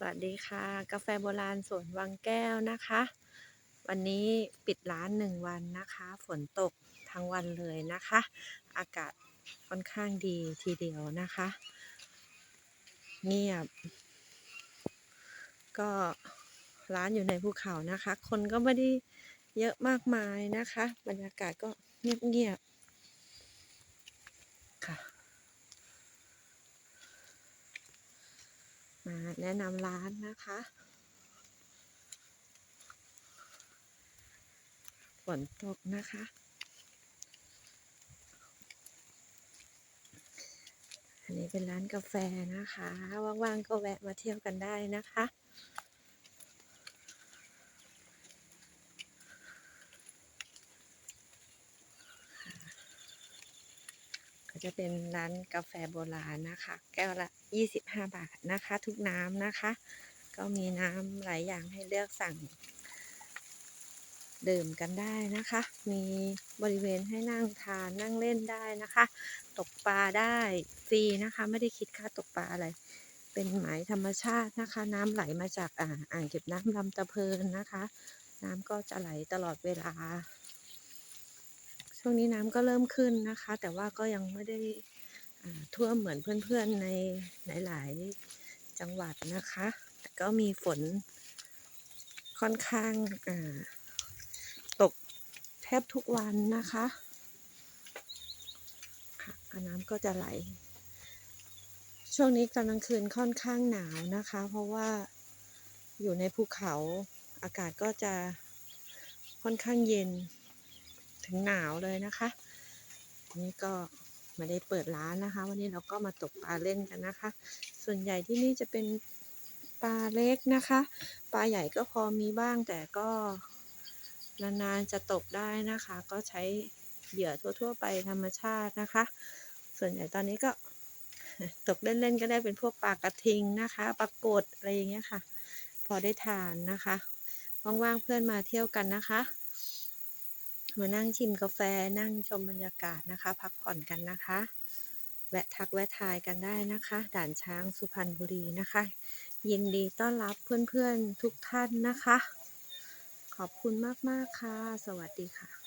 สวัสดีค่ะ กาแฟโบราณสวนวังแก้วนะคะ วันนี้ปิดร้านหนึ่งวันนะคะ ฝนตกทั้งวันเลยนะคะ อากาศค่อนข้างดีทีเดียวนะคะ เงียบ ก็ร้านอยู่ในภูเขานะคะ คนก็ไม่ได้เยอะมากมายนะคะ บรรยากาศก็เงียบๆค่ะ มาแนะนำร้านนะคะฝนตกนะคะ อันนี้เป็นร้านกาแฟนะคะ ว่างๆก็แวะมาเที่ยวกันได้นะคะ ก็จะเป็นร้านกาแฟโบราณนะคะ แก้วละ 25 บาทนะคะ ทุกน้ำนะคะ ก็มีน้ำหลายอย่างให้เลือกสั่ง ดื่มกันได้นะคะ มีบริเวณให้นั่งทานนั่งเล่นได้นะคะ ตกปลาได้ฟรีนะคะ ไม่ได้คิดค่าตกปลาอะไร เป็นหมายธรรมชาตินะคะ น้ำไหลมาจากอ่างอ่างเก็บน้ำลำตะเพินนะคะ น้ำก็จะไหลตลอดเวลา ช่วงนี้น้ำก็เริ่มขึ้นนะคะ แต่ว่าก็ยังไม่ได้ท่วมเหมือนเพื่อนๆในหลายๆจังหวัดนะคะ แต่ก็มีฝนค่อนข้างาตกแทบทุกวันนะคะค่ะน้ำก็จะไหล ช่วงนี้กลางคืนค่อนข้างหนาวนะคะ เพราะว่าอยู่ในภูเขาอากาศก็จะค่อนข้างเย็น ถึงหนาวเลยนะคะนี่ก็ไม่ได้เปิดร้านนะคะ วันนี้เราก็มาตกปลาเล่นกันนะคะ ส่วนใหญ่ที่นี่จะเป็นปลาเล็กนะคะ ปลาใหญ่ก็พอมีบ้างแต่ก็นานๆจะตกได้นะคะ ก็ใช้เหยื่อทั่วๆไปธรรมชาตินะคะ ส่วนใหญ่ตอนนี้ก็ตกเล่นๆก็ได้เป็นพวกปลากระทิงนะคะปลากดอะไรอย่างเงี้ยค่ะ พอได้ทานนะคะ ว่างๆเพื่อนมาเที่ยวกันนะคะ มานั่งชิมกาแฟนั่งชมบรรยากาศนะคะ พักผ่อนกันนะคะ แวะทักแวะทายกันได้นะคะ ด่านช้างสุพรรณบุรีนะคะ ยินดีต้อนรับเพื่อนๆทุกท่านนะคะ ขอบคุณมากๆค่ะ สวัสดีค่ะ